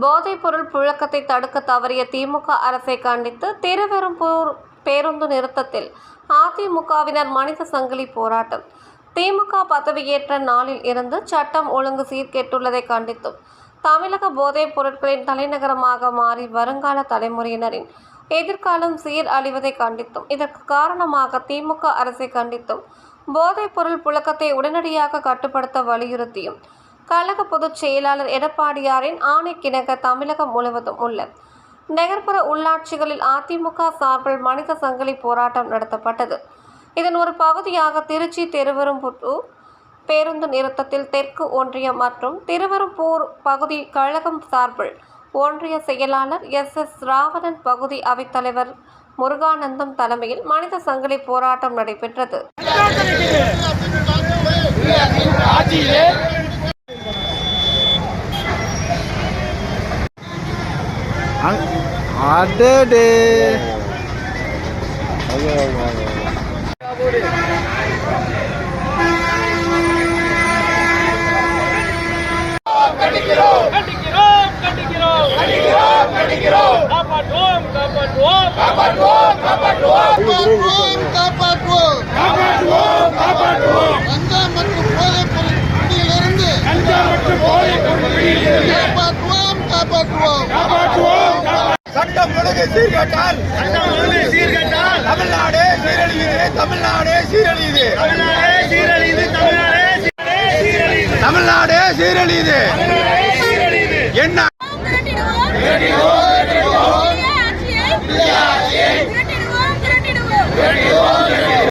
போதைப்பொருள் புழக்கத்தை தடுக்க தவறிய திமுக அரசை கண்டித்து திருவெரும்பூர் பேருந்து நிறுத்தத்தில் அதிமுகவினர் மனித சங்கிலி போராட்டம். திமுக பதவியேற்ற நாளில் இருந்து சட்டம் ஒழுங்கு சீர்கெட்டுள்ளதை கண்டித்தும் தமிழக போதைப் பொருட்களின் தலைநகரமாக மாறி வருங்கால தலைமுறையினரின் எதிர்காலம் சீர் அழிவதை கண்டித்தும் இதற்கு காரணமாக திமுக அரசை கண்டித்தும் போதைப் பொருள் புழக்கத்தை உடனடியாக கட்டுப்படுத்த வலியுறுத்தியும் கழக பொதுச் செயலாளர் எடப்பாடியாரின் ஆணைக்கிணங்க தமிழகம் முழுவதும் உள்ள நகர்ப்புற உள்ளாட்சிகளில் அதிமுக சார்பில் மனித சங்கிலி போராட்டம் நடத்தப்பட்டது. இதன் ஒரு பகுதியாக திருச்சி திருவெரும்புத்தூர் பேருந்து நிறுத்தத்தில் தெற்கு ஒன்றியம் மற்றும் திருவெரும்பூர் பகுதி கழகம் சார்பில் ஒன்றிய செயலாளர் எஸ். எஸ். ராவணன் பகுதி அவைத்தலைவர் முருகானந்தம் தலைமையில் மனித சங்கிலி போராட்டம் நடைபெற்றது. அடடே. கண்டிக்கிறோம் கண்டிக்கிறோம் கண்டிக்கிறோம் கண்டிக்கிறோம் கண்டிக்கிறோம் காப்பாற்றுவோம் காப்பாற்றுவோம் காப்பாற்றுவோம் காப்பாற்றுவோம் காப்பாற்றுவோம் காப்பாற்றுவோம் காப்பாற்றுவோம் கஞ்சா மற்றும் போதைப் பொருள் குடியிலிருந்து கஞ்சா மற்றும் போதைப் பொருள் குடியிலிருந்து காப்பாற்றுவோம் காப்பாற்றுவோம் காப்பாற்றுவோம். சட்டம் ஒழுங்கு சீர்கேட்டால் சட்டம் தமிழ்நாடு சீரழியுது தமிழ்நாடு சீரழியுது. தமிழ்நாடு சீரழியுது தமிழ்நாடு தமிழ்நாடு சீரழியுது. என்ன?